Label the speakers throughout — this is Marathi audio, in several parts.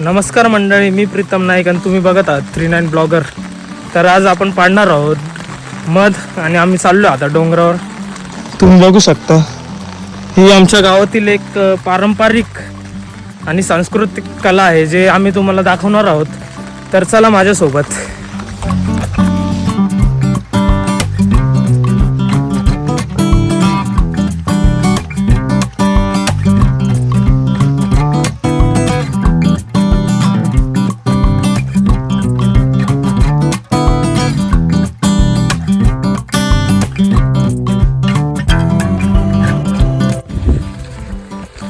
Speaker 1: नमस्कार मंडळी मी प्रीतम नाईक आणि तुम्ही बघत आहात थ्री नाईन ब्लॉगर. तर आज आपण पाडणार आहोत मध आणि आम्ही चाललो आता डोंगरावर. तुम्ही बघू शकता ही आमच्या गावातील एक पारंपरिक आणि सांस्कृतिक कला आहे जे आम्ही तुम्हाला दाखवणार आहोत. तर चला माझ्यासोबत.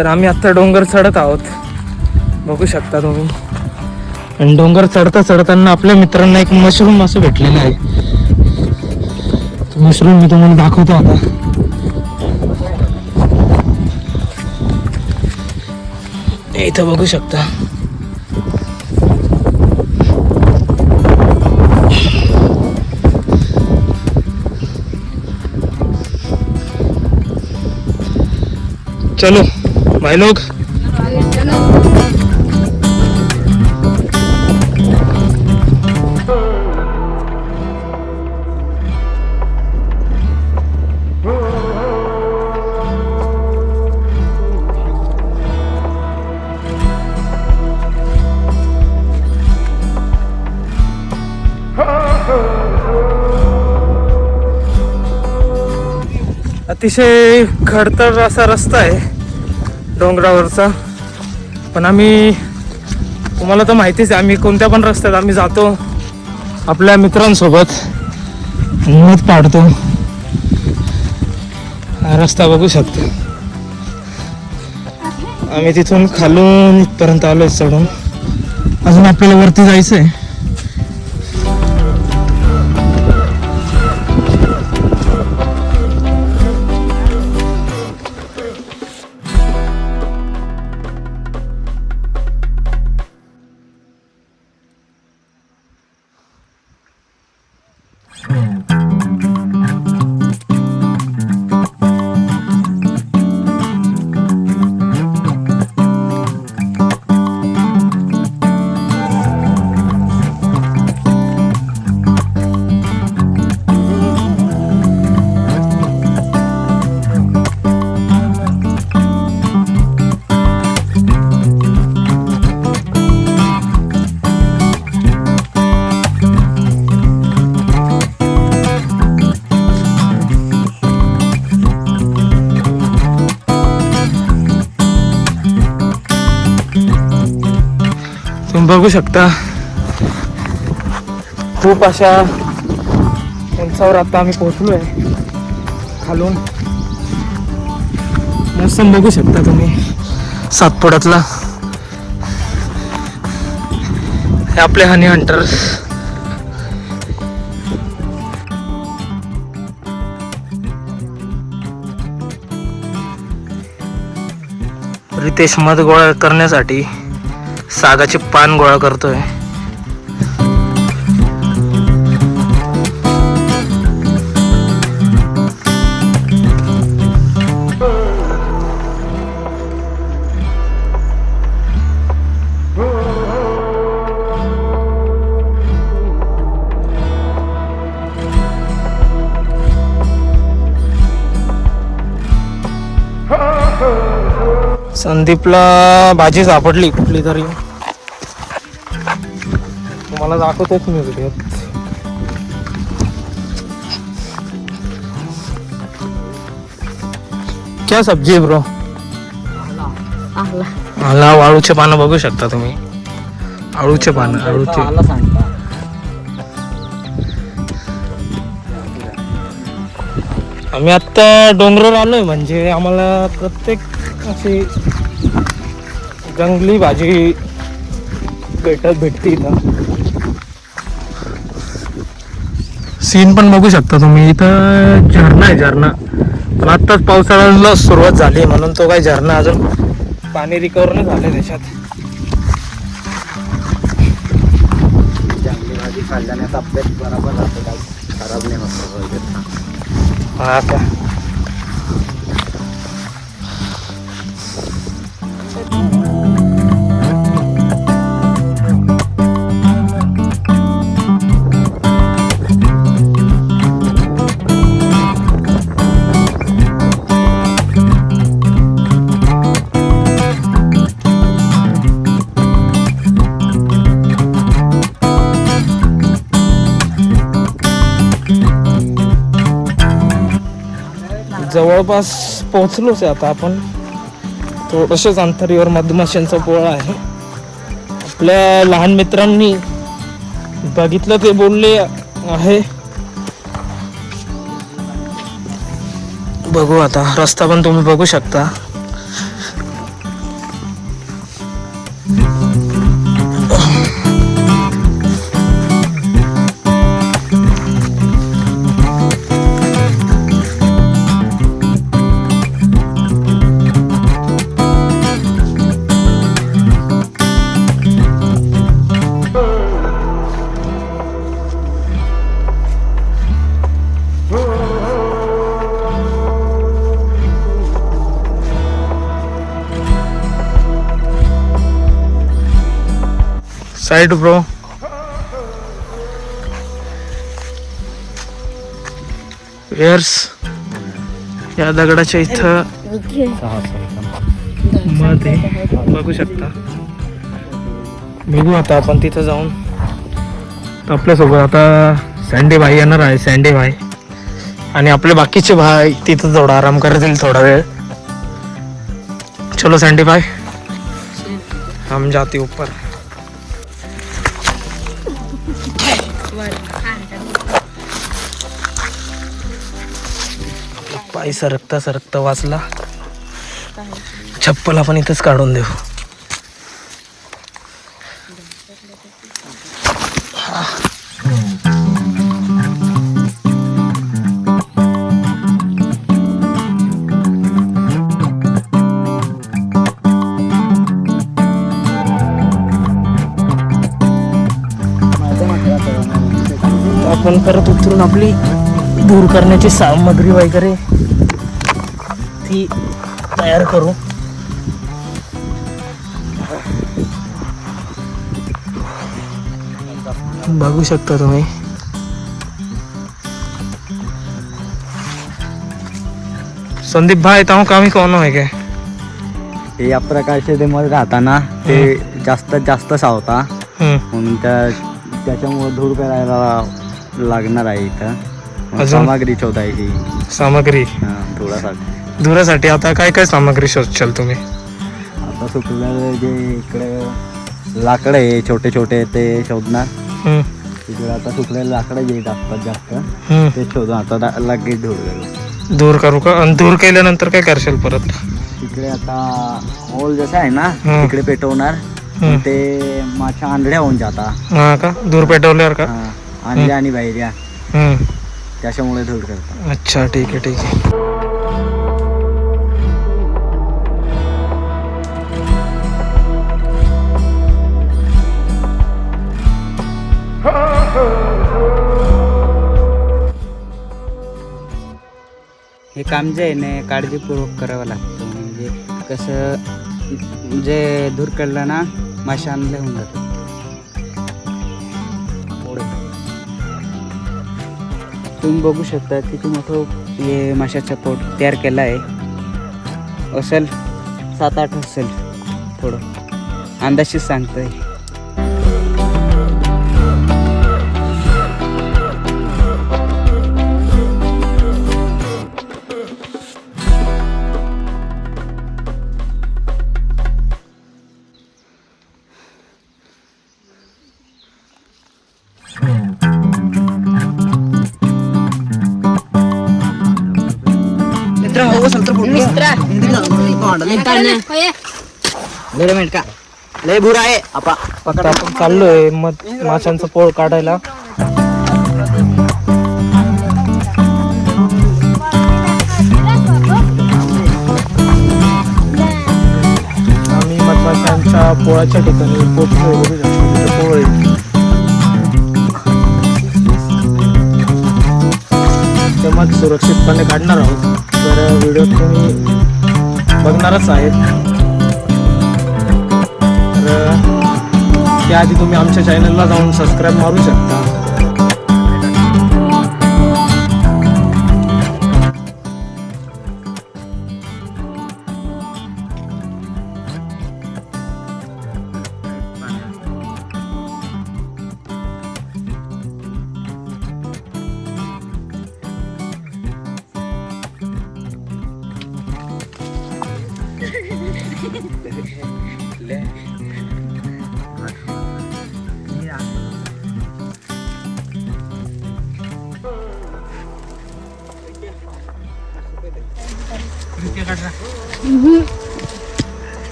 Speaker 1: तर आम्ही आत्ता डोंगर चढत आहोत. बघू शकता तुम्ही. आणि डोंगर चढता चढताना आपल्या मित्रांना एक मशरूम असं भेटलेलं आहे. मशरूम मी तुम्हाला दाखवतो आता. इथं बघू शकता. चलो. भाई लोग। अतिशय खडतर असा रस्ता आहे. डोंगरावरचा. पण आम्ही तुम्हाला तर माहितीच आहे आम्ही कोणत्या पण रस्त्यात आम्ही जातो. आपल्या मित्रांसोबत मध पाडतो. हा रस्ता बघू शकतो. आम्ही तिथून खालून इथपर्यंत आलोय चढून. अजून आपल्याला वरती जायचं आहे तुम्ही बघू शकता. खूप अशा उंचावर आता आम्ही पोहोचलोय. खालून. मोसम बघू शकता तुम्ही. सातपुड्यातला. हे आपले हनी हंटर्स रितेश मध गोळा करण्यासाठी सागाचे पान गोळा करतोय. संदीपला भाजी सापडली कुठली तरी. तुम्हाला दाखवतोच मी व्हिडिओत क्या सब्जी आहे ब्रो
Speaker 2: आला.
Speaker 1: मला वाळूचे पानं बघू शकता तुम्ही. आळूचे पानं आळूचे. आम्ही आत्ता डोंगरावर आलोय म्हणजे आम्हाला प्रत्येक अशी जंगली भाजी भेटत भेटते इथं. सीन पण बघू शकता तुम्ही. इथं झरणा आहे झरणा पण आत्ताच पावसाळ्याला सुरुवात झाली म्हणून तो काही झरणा अजून पाणी रिकवर नाही झालं त्याच्यात
Speaker 2: जंगली भाजी खाल्ल्याने तब्येत बरोबर राहते काही खराब नाही होत.
Speaker 1: हा का? जवळपास पोहोचलोच आहे आता आपण. थोडंसंच अंतरीवर मधमाशांचा पोळा आहे. आपल्या लहान मित्रांनी बघितलं ते बोलले आहे. बघू आता रस्ता पण तुम्ही बघू शकता. Side bro. एअर्स या दगडाच्या इथं मध्ये बघू शकता. बघू आता आपण तिथं जाऊन. आपल्यासोबत आता सँडे भाई येणार आहे सँडे भाई. आणि आपले बाकीचे भाई तिथं थोडा आराम करतील थोडा वेळ. चलो सँडी भाई. हम जाते ऊपर. पाय सरकता सरकता वाचला. छप्पल आपण इथंच काढून देऊ. आपण परत उतरून आपली दूर करण्याची सामग्री वगैरे ती तयार करू. बघू शकता तुम्ही. संदीप भाई ताहू कामी कोण आहे काय?
Speaker 2: हे या प्रकारचे ते मध्ये राहताना ते जास्तीत जास्त सावता. म्हणून त्या त्याच्यामुळे धूर करायला लागणार आहे इथं.
Speaker 1: अजून?
Speaker 2: सामग्री शोधायची
Speaker 1: सामग्री?
Speaker 2: हा, धुरासाठी.
Speaker 1: धुरासाठी. आता काय काय सामग्री शोधशाल तुम्ही?
Speaker 2: आता सुकलेलं जे इकडे लाकडं आहे छोटे छोटे ते शोधणार.
Speaker 1: हम्म.
Speaker 2: तिकडे आता सुकलेले लाकडं जे टाकतात जास्त.
Speaker 1: हम्म.
Speaker 2: ते शोधून आता ला- लगेच धूर करू.
Speaker 1: दूर करू का? आणि दूर केल्यानंतर काय करशाल परत?
Speaker 2: तिकडे आता होल जसं आहे ना
Speaker 1: हम्म.
Speaker 2: तिकडे पेटवणार.
Speaker 1: हम्म.
Speaker 2: ते माछा आंधळ्या होऊन जाता.
Speaker 1: हा का? दूर पेटवल्यावर का?
Speaker 2: हा, अंड्या आणि बाहेर्या
Speaker 1: हम्म.
Speaker 2: त्याच्यामुळे धूर करतात.
Speaker 1: अच्छा ठीक आहे ठीक आहे.
Speaker 3: हे काम जे आहे ना काळजीपूर्वक करावं लागतं. म्हणजे कसं जे धूर काढलं ना माशा आणले होऊन जातात तुम्ही बघू शकता किती मोठं हे माशाचा पोट तयार केला आहे. असेल सात आठ असेल थोडं. अंदाजीच बरं मिनिट
Speaker 2: लय भूर आहे. आपा
Speaker 1: आता आपण चाललोय मग माशांचं पोळ काढायला. आम्ही मधमाशांच्या पोळाच्या ठिकाणी पोळ आहे. सुरक्षितपणे काढणार आहोत. तर व्हिडिओ तुम्ही बघणारच आहेत. तर त्याआधी तुम्ही आमच्या चॅनलला जाऊन सबस्क्राईब मारू शकता. ये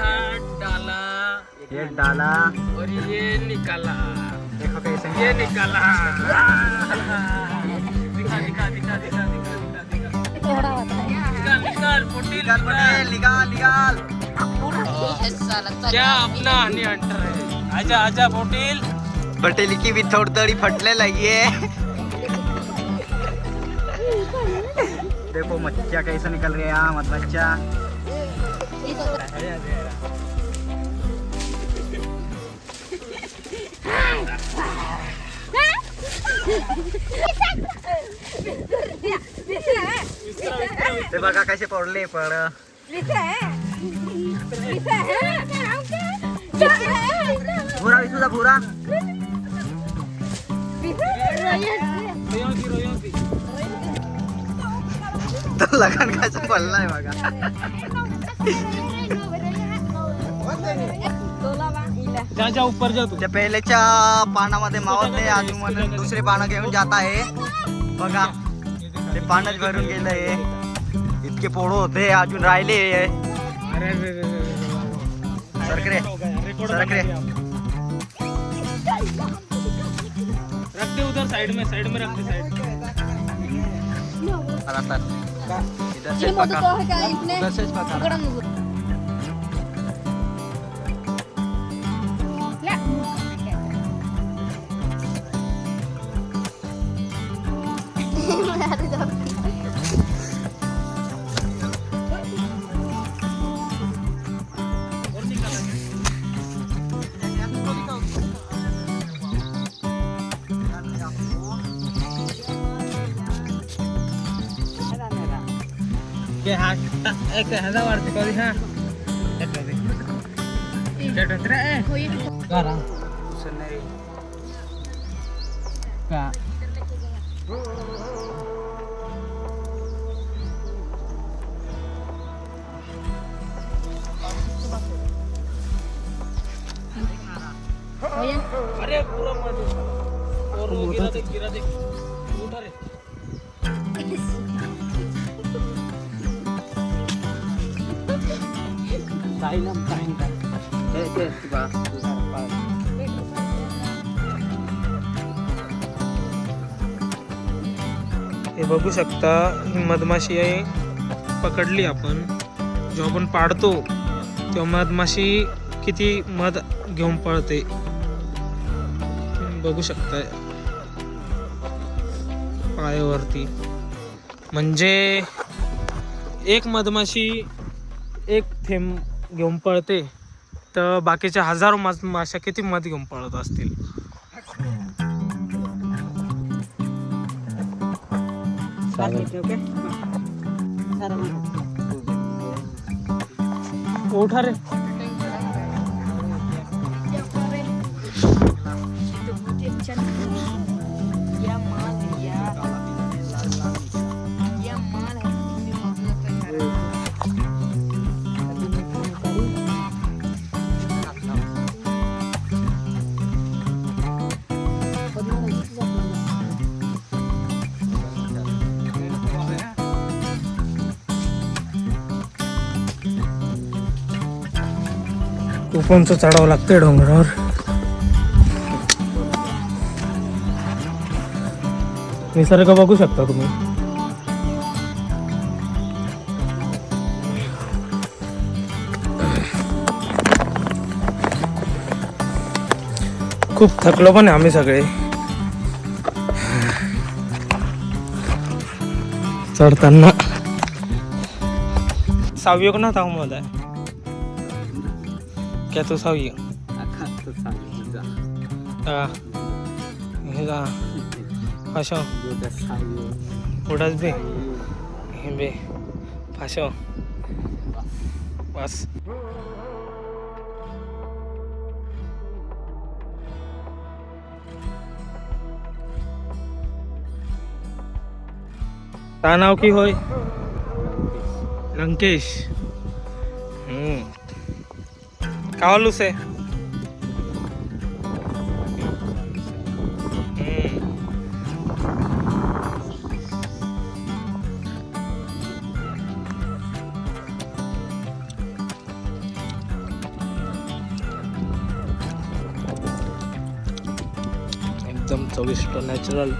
Speaker 1: हाथ डाला.
Speaker 2: ये डाला.
Speaker 1: और ये निकाला.
Speaker 2: देखो कैसे
Speaker 1: ये निकाला. दिखा दिखा दिखा दिखा दिखा दिखा दिखा. निकाल निकाल पोटी निकाल
Speaker 2: निकाल निकाल.
Speaker 1: क्या अपना हनी हंटर है? आजा आजा पोटील
Speaker 2: बटेली की भी थोड़ी थोड़ी फटने लगी है। देखो मच्छा कैसे निकल रहा है मत बच्चा। ते बघा कसे पडले पड भुरा तुझा भुरा. तो लगन कसं पडलाय बघा.
Speaker 1: जा
Speaker 2: त्या पहिल्याच्या पानामध्ये मावत नाही अजून म्हणून दुसरे पानं घेऊन जात आहे. बघा ते पानच भरून गेलंय. इतके पोळो होते अजून राहिले.
Speaker 1: अरे रे रे रे रे.
Speaker 2: सरकरे
Speaker 1: Record
Speaker 2: सरकरे
Speaker 1: बना दिया रख दे उधर साइड में साइड में रख दे साइड
Speaker 2: तर इधर से पका उधर से पका
Speaker 1: के हा. एक ह्याचा वाढते कधी हा? करा. का? अरे पूरा मत और वो गिरा दे गिरा दे उठा रे. हे बघू शकता ही मधमाशी आहे. पकडली आपण. जेव्हा आपण पाडतो तेव्हा मधमाशी किती मध घेऊन पळते. बघू शकताय. पायावरती. म्हणजे एक मधमाशी एक थेंब घेऊन पळते तर बाकीच्या हजारो मधमाशा किती मध घेऊन पळत असतील? उठा रे. उंच चढावं लागतंय डोंगरावर. निसर्ग बघू शकता तुम्ही. खूप थकलो पण आम्ही सगळे. चढताना. सावयोग ना तावमत आहे था मध्ये क्या तो सावियो हा हे जा फाशो उडाच बे हे बे फाशो बस ता नाव की होय लंकेश हम्म कावालू से हम्म एकदम चविष्ट नॅचरल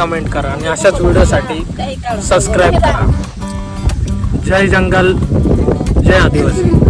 Speaker 1: कमेंट करा आणि अशाच व्हिडिओसाठी सबस्क्राईब करा. जय जंगल जय आदिवासी.